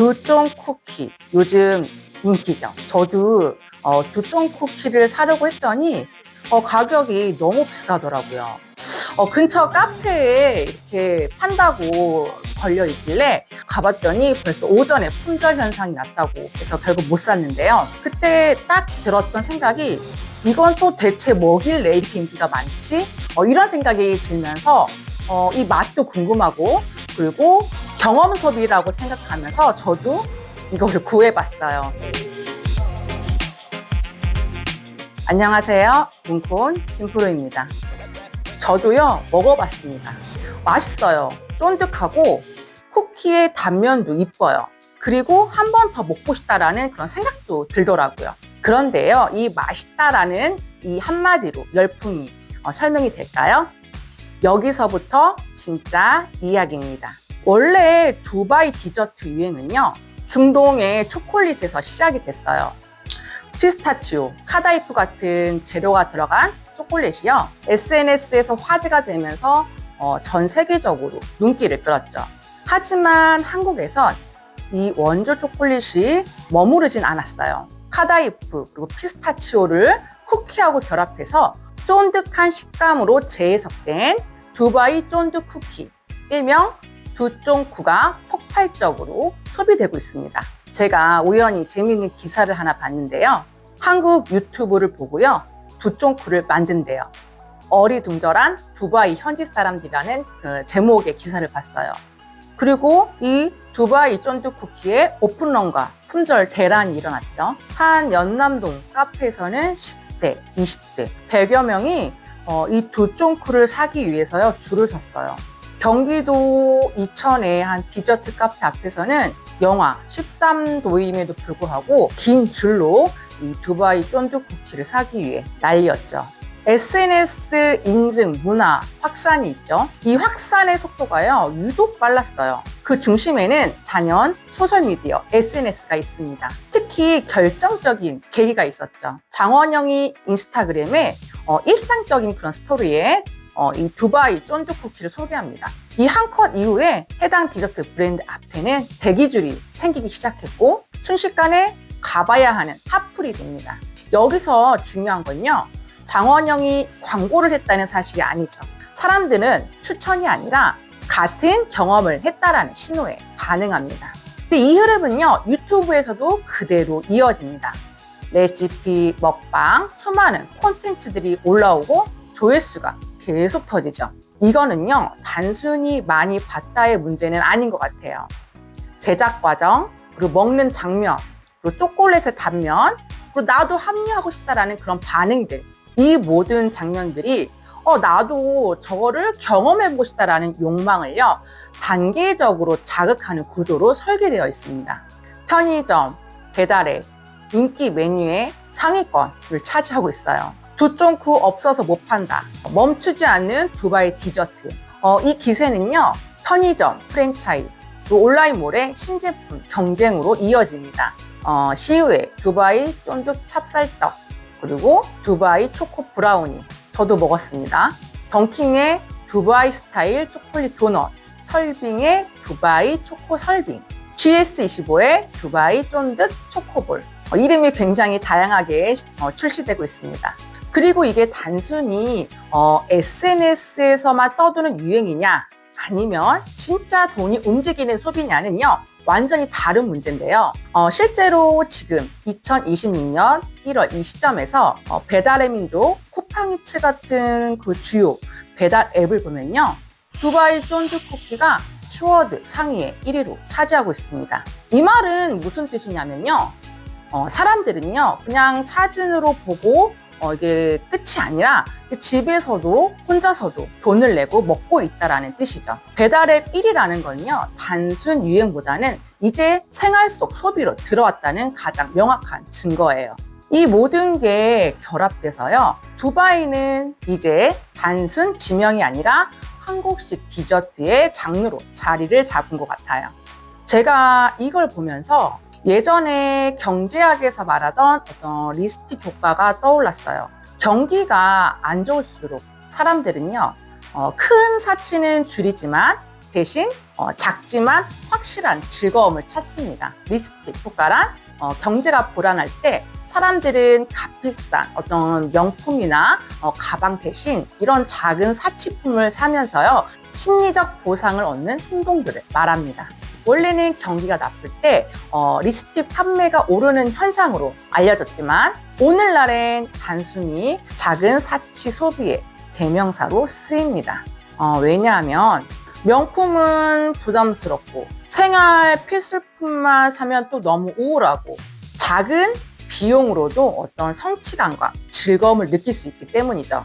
두쫑 쿠키 요즘 인기죠. 저도 어, 두쫑 쿠키를 사려고 했더니 어, 가격이 너무 비싸더라고요. 어, 근처 카페에 이렇게 판다고 걸려 있길래 가봤더니 벌써 오전에 품절 현상이 났다고 해서 결국 못 샀는데요. 그때 딱 들었던 생각이 이건 또 대체 뭐길래 이렇게 인기가 많지? 어, 이런 생각이 들면서 어, 이 맛도 궁금하고 그리고 경험 소비라고 생각하면서 저도 이거를 구해봤어요. 안녕하세요. 문콘 김프로입니다. 저도요, 먹어봤습니다. 맛있어요. 쫀득하고 쿠키의 단면도 이뻐요. 그리고 한 번 더 먹고 싶다라는 그런 생각도 들더라고요. 그런데요, 이 맛있다라는 이 한마디로 열풍이 어, 설명이 될까요? 여기서부터 진짜 이야기입니다. 원래 두바이 디저트 유행은요, 중동의 초콜릿에서 시작이 됐어요. 피스타치오, 카다이프 같은 재료가 들어간 초콜릿이요. SNS에서 화제가 되면서 어, 전 세계적으로 눈길을 끌었죠. 하지만 한국에선 이 원조 초콜릿이 머무르진 않았어요. 카다이프 그리고 피스타치오를 쿠키하고 결합해서 쫀득한 식감으로 재해석된 두바이 쫀득 쿠키, 일명 두쫑쿠가 폭발적으로 소비되고 있습니다. 제가 우연히 재미있는 기사를 하나 봤는데요. 한국 유튜브를 보고요. 두쫑쿠를 만든대요. 어리둥절한 두바이 현지 사람들이라는 그 제목의 기사를 봤어요. 그리고 이 두바이 쫀득 쿠키의 오픈런과 품절 대란이 일어났죠. 한 연남동 카페에서는 10대, 20대, 100여 명이 어, 이 두쫑쿠를 사기 위해서요 줄을 섰어요. 경기도 이천의 한 디저트 카페 앞에서는 영하 13도임에도 불구하고 긴 줄로 이 두바이 쫀득 쿠키를 사기 위해 난리였죠. SNS 인증 문화 확산이 있죠. 이 확산의 속도가요, 유독 빨랐어요. 그 중심에는 단연 소셜미디어, SNS가 있습니다. 특히 결정적인 계기가 있었죠. 장원영이 인스타그램에 어, 일상적인 그런 스토리에 어, 이 두바이 쫀득 쿠키를 소개합니다. 이 한 컷 이후에 해당 디저트 브랜드 앞에는 대기줄이 생기기 시작했고 순식간에 가봐야 하는 핫플이 됩니다. 여기서 중요한 건요. 장원영이 광고를 했다는 사실이 아니죠. 사람들은 추천이 아니라 같은 경험을 했다라는 신호에 반응합니다. 이 흐름은요, 유튜브에서도 그대로 이어집니다. 레시피, 먹방, 수많은 콘텐츠들이 올라오고 조회수가 계속 터지죠. 이거는요, 단순히 많이 봤다의 문제는 아닌 것 같아요. 제작 과정, 그리고 먹는 장면, 그리고 초콜릿의 단면, 그리고 나도 합류하고 싶다라는 그런 반응들. 이 모든 장면들이 어, 나도 저거를 경험해보고 싶다라는 욕망을요, 단계적으로 자극하는 구조로 설계되어 있습니다. 편의점, 배달앱, 인기 메뉴의 상위권을 차지하고 있어요. 두쫑쿠 없어서 못 판다. 멈추지 않는 두바이 디저트. 어, 이 기세는요, 편의점, 프랜차이즈, 온라인몰의 신제품 경쟁으로 이어집니다. 어, 시우의 두바이 쫀득 찹쌀떡, 그리고 두바이 초코 브라우니. 저도 먹었습니다. 던킹의 두바이 스타일 초콜릿 도넛, 설빙의 두바이 초코 설빙, GS25의 두바이 쫀득 초코볼. 어, 이름이 굉장히 다양하게 어, 출시되고 있습니다. 그리고 이게 단순히 어, SNS에서만 떠드는 유행이냐 아니면 진짜 돈이 움직이는 소비냐는요 완전히 다른 문제인데요. 어, 실제로 지금 2026년 1월 이 시점에서 어, 배달의 민족, 쿠팡이츠 같은 그 주요 배달 앱을 보면요. 두바이 쫀득 쿠키가 키워드 상위에 1위로 차지하고 있습니다. 이 말은 무슨 뜻이냐면요. 어, 사람들은요, 그냥 사진으로 보고 어, 이게 끝이 아니라 집에서도 혼자서도 돈을 내고 먹고 있다라는 뜻이죠. 배달앱 1위라는 건요, 단순 유행보다는 이제 생활 속 소비로 들어왔다는 가장 명확한 증거예요. 이 모든 게 결합돼서요, 두바이는 이제 단순 지명이 아니라 한국식 디저트의 장르로 자리를 잡은 것 같아요. 제가 이걸 보면서 예전에 경제학에서 말하던 어떤 리스틱 효과가 떠올랐어요. 경기가 안 좋을수록 사람들은요, 어, 큰 사치는 줄이지만 대신 어, 작지만 확실한 즐거움을 찾습니다. 리스틱 효과란 어, 경제가 불안할 때 사람들은 값비싼 어떤 명품이나 어, 가방 대신 이런 작은 사치품을 사면서요 심리적 보상을 얻는 행동들을 말합니다. 원래는 경기가 나쁠 때 어, 리스틱 판매가 오르는 현상으로 알려졌지만 오늘날엔 단순히 작은 사치 소비의 대명사로 쓰입니다. 어, 왜냐하면 명품은 부담스럽고 생활 필수품만 사면 또 너무 우울하고 작은 비용으로도 어떤 성취감과 즐거움을 느낄 수 있기 때문이죠.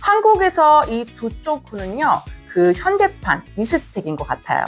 한국에서 이 두 쪽구는요, 그 현대판 미스텍인 것 같아요.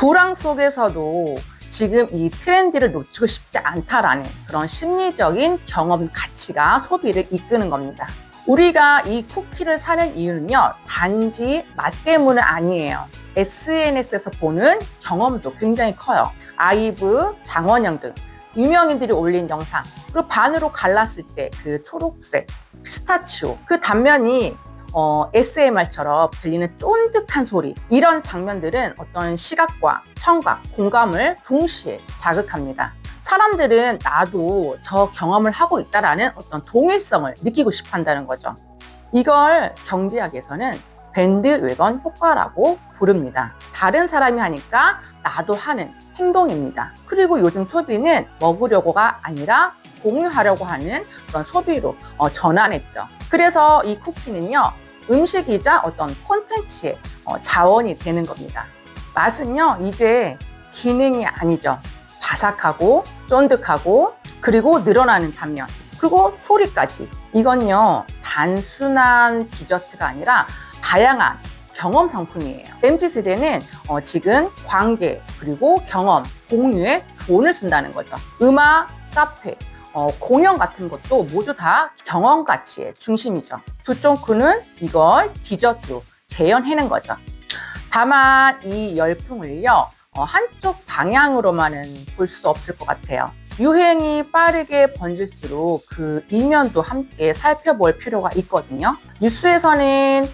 불황 속에서도 지금 이 트렌드를 놓치고 싶지 않다라는 그런 심리적인 경험 가치가 소비를 이끄는 겁니다. 우리가 이 쿠키를 사는 이유는요, 단지 맛 때문은 아니에요. SNS에서 보는 경험도 굉장히 커요. 아이브, 장원영 등 유명인들이 올린 영상, 그리고 반으로 갈랐을 때 그 초록색, 피스타치오, 그 단면이 어, ASMR처럼 들리는 쫀득한 소리 이런 장면들은 어떤 시각과 청각, 공감을 동시에 자극합니다. 사람들은 나도 저 경험을 하고 있다라는 어떤 동일성을 느끼고 싶어 한다는 거죠. 이걸 경제학에서는 밴드 외건 효과라고 부릅니다. 다른 사람이 하니까 나도 하는 행동입니다. 그리고 요즘 소비는 먹으려고가 아니라 공유하려고 하는 그런 소비로 어, 전환했죠. 그래서 이 쿠키는요, 음식이자 어떤 콘텐츠의 어, 자원이 되는 겁니다. 맛은요, 이제 기능이 아니죠. 바삭하고 쫀득하고 그리고 늘어나는 단면 그리고 소리까지 이건요 단순한 디저트가 아니라 다양한 경험 상품이에요. MZ 세대는 어, 지금 관계 그리고 경험 공유에 돈을 쓴다는 거죠. 음악, 카페, 어, 공연 같은 것도 모두 다 경험 가치의 중심이죠. 두쫑크는 이걸 디저트로 재현해낸 거죠. 다만 이 열풍을요 어, 한쪽 방향으로만은 볼 수 없을 것 같아요. 유행이 빠르게 번질수록 그 이면도 함께 살펴볼 필요가 있거든요. 뉴스에서는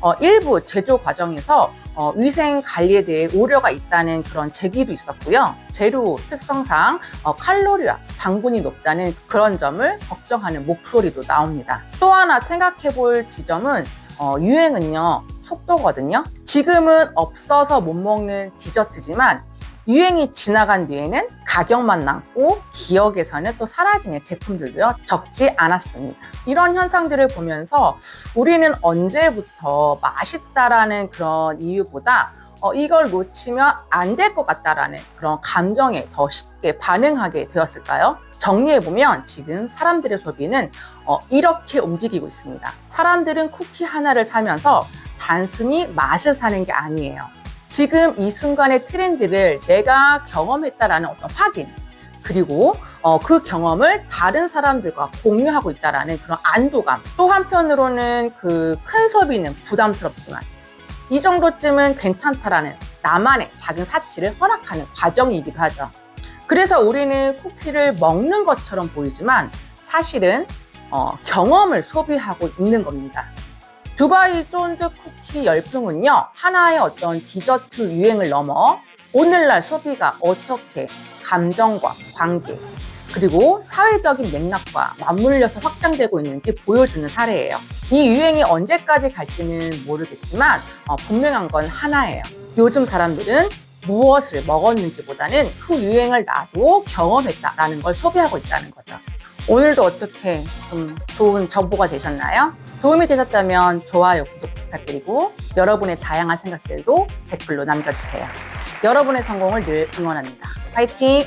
어, 일부 제조 과정에서 어, 위생 관리에 대해 우려가 있다는 그런 제기도 있었고요. 재료 특성상 어, 칼로리와 당분이 높다는 그런 점을 걱정하는 목소리도 나옵니다. 또 하나 생각해 볼 지점은 어, 유행은요, 속도거든요. 지금은 없어서 못 먹는 디저트지만 유행이 지나간 뒤에는 가격만 남고 기억에서는 또 사라지는 제품들도요 적지 않았습니다. 이런 현상들을 보면서 우리는 언제부터 맛있다라는 그런 이유보다 어, 이걸 놓치면 안 될 것 같다라는 그런 감정에 더 쉽게 반응하게 되었을까요? 정리해보면 지금 사람들의 소비는 어, 이렇게 움직이고 있습니다. 사람들은 쿠키 하나를 사면서 단순히 맛을 사는 게 아니에요. 지금 이 순간의 트렌드를 내가 경험했다라는 어떤 확인, 그리고 어, 그 경험을 다른 사람들과 공유하고 있다라는 그런 안도감. 또 한편으로는 그 큰 소비는 부담스럽지만 이 정도쯤은 괜찮다라는 나만의 작은 사치를 허락하는 과정이기도 하죠. 그래서 우리는 쿠키를 먹는 것처럼 보이지만 사실은 어, 경험을 소비하고 있는 겁니다. 두바이 쫀득 쿠키 열풍은요, 하나의 어떤 디저트 유행을 넘어 오늘날 소비가 어떻게 감정과 관계, 그리고 사회적인 맥락과 맞물려서 확장되고 있는지 보여주는 사례예요. 이 유행이 언제까지 갈지는 모르겠지만 어, 분명한 건 하나예요. 요즘 사람들은 무엇을 먹었는지보다는 그 유행을 나도 경험했다라는 걸 소비하고 있다는 거죠. 오늘도 어떻게 좀 좋은 정보가 되셨나요? 도움이 되셨다면 좋아요, 구독 부탁드리고 여러분의 다양한 생각들도 댓글로 남겨주세요. 여러분의 성공을 늘 응원합니다. 파이팅!